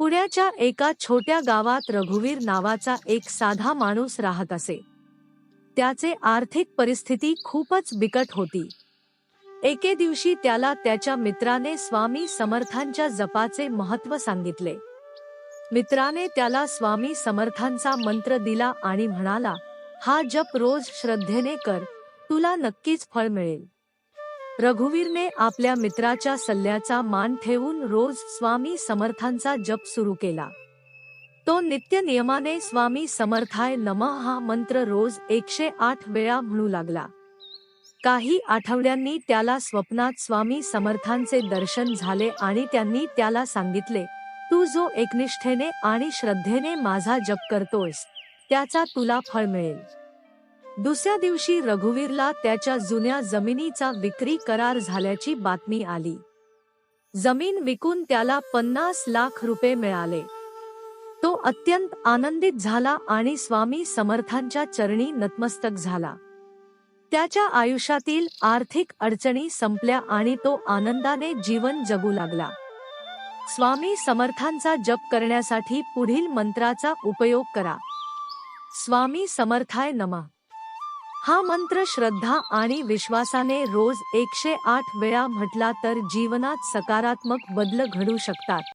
पुण्याच्या एका छोट्या गावात रघुवीर नावाचा एक साधा माणूस राहत असे. त्याचे आर्थिक परिस्थिती खूपच बिकट होती. एके दिवशी त्याला त्याच्या मित्राने स्वामी समर्थांच्या जपाचे महत्त्व सांगितले. मित्राने त्याला स्वामी समर्थांचा मंत्र दिला आणि म्हणाला हा जप रोज श्रद्धेने कर तुला नक्कीच फळ मिळेल. रघुवीरने आपल्या मित्राच्या सल्ल्याचा मान ठेवून रोज स्वामी समर्थांचा जप सुरू केला. तो नित्य नियमाने स्वामी समर्थाय नम हा मंत्र रोज एकशे आठ वेळा म्हणू लागला. काही आठवड्यांनी त्याला स्वप्नात स्वामी समर्थांचे दर्शन झाले आणि त्यांनी त्याला सांगितले तू जो एकनिष्ठेने आणि श्रद्धेने माझा जप करतोयस त्याचा तुला फळ मिळेल. दुसऱ्या दिवशी रघुवीरला त्याच्या जुन्या जमिनीचा विक्री करार झाल्याची बातमी आली. जमीन विकून त्याला पन्नास लाख रुपये मिळाले. तो अत्यंत आनंदित झाला आणि स्वामी समर्थांच्या चरणी नतमस्तक झाला. त्याच्या आयुष्यातील आर्थिक अडचणी संपल्या आणि तो आनंदाने जीवन जगू लागला. स्वामी समर्थांचा जप करण्यासाठी पुढील मंत्राचा उपयोग करा. स्वामी समर्थाय नमः. हा मंत्र श्रद्धा आणि विश्वासाने रोज एकशे आठ वेळा म्हटला तर जीवनात सकारात्मक बदल घडू शकतात.